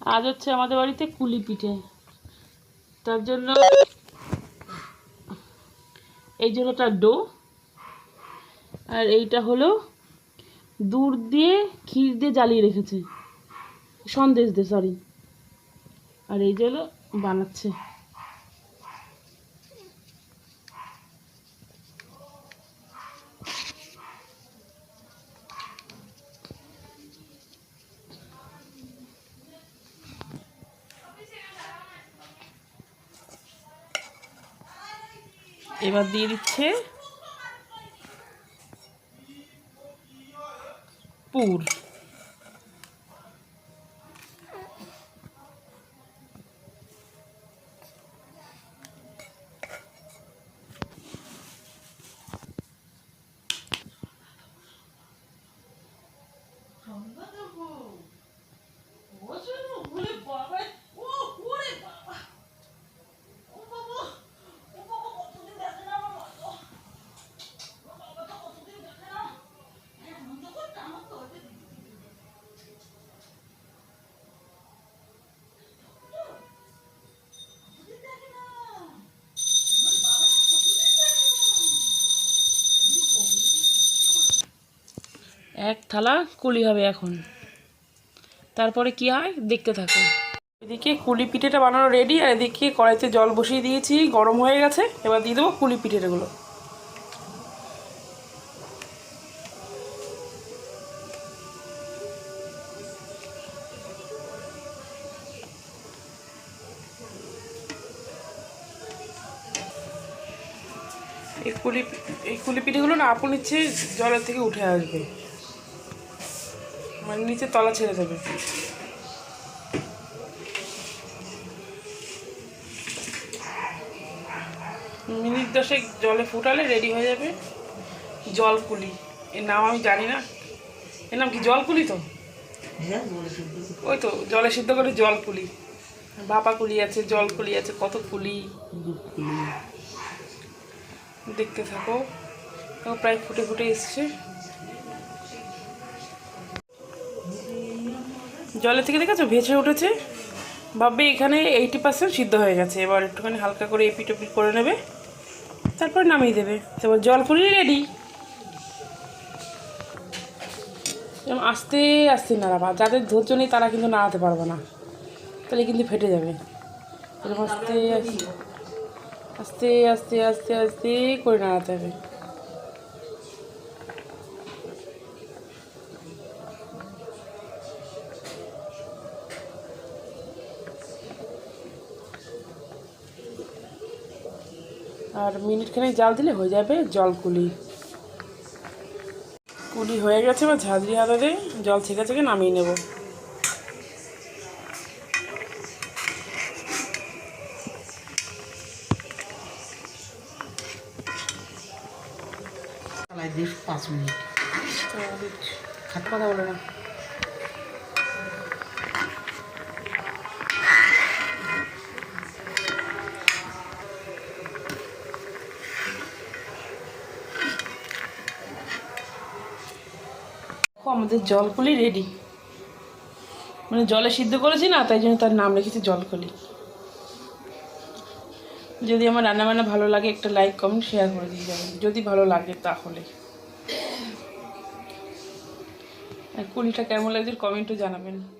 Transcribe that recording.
আজ হচ্ছে আমাদের বাড়িতে কুলি পিঠে। তার জন্য এই জন্য তার ডো। আর এইটা হলো দুধ দিয়ে ক্ষীর দিয়ে জ্বালিয়ে রেখেছে। সন্দেশ দিয়ে সরি আর এই জন্য বানাচ্ছে। এবার দিয়ে দিচ্ছে পুর। এক থালা কুলি হবে এখন। তারপরে কি হয়? দেখতে থাকো। এদিকে কুলি পিঠেটা বানানো রেডি আর এদিকে কড়াইতে জল বসিয়ে দিয়েছি, গরম হয়ে গেছে। এবার দিয়ে দেবো কুলি পিঠেগুলো। এই কুলি এই কুলি পিঠেগুলো না আপন ইচ্ছে জলের থেকে উঠে আসবে। মানে নিচে তলা ছেড়ে দেবে। মিনিট দশেক জলে ফুটালে রেডি হয়ে যাবে। জল কুলি এর নাম আমি জানি না। এর নাম কি জল কুলি তো ওই তো জলে সিদ্ধ করে জল কুলি ভাপা কুলি আছে জল কুলি আছে কত কুলি। দেখতে থাকো। প্রায় ফুটে ফুটে এসছে। জলের থেকে দেখেছ? ভেসে উঠেছে। ভাববে এখানে এইটি পার্সেন্ট সিদ্ধ হয়ে গেছে। এবার একটুখানি হালকা করে এপিট ওপিট করে নেবে। তারপর নামিয়ে দেবে। তারপর জল পুরি রেডি আস্তে আস্তে নাড়াবা যাদের ধৈর্য নেই তারা কিন্তু নাড়াতে পারবে না। তাহলে কিন্তু ফেটে যাবে। এরকম আস্তে আস্তে আস্তে আস্তে আস্তে করে নাড়াতে হবে। আর মিনিট খানেক জাল দিলে হয়ে যাবে জল কুলি। কুলি হয়ে গেছে বা ঝাঁঝরি হাতাতে জল থেকে থেকে নামিয়ে নেব। পাঁচ মিনিট। খাতে কথা বলে না। আমাদের জলকলি রেডি মানে জলে সিদ্ধ করেছি না, তাই জন্য তার নাম রেখেছি জলকলি। যদি আমার রান্নাবান্না ভালো লাগে, একটা লাইক কমেন্ট শেয়ার করে দিয়ে যাবেন। যদি ভালো লাগে তাহলে। কুলিটা কেমন লাগছে কমেন্টও জানাবেন।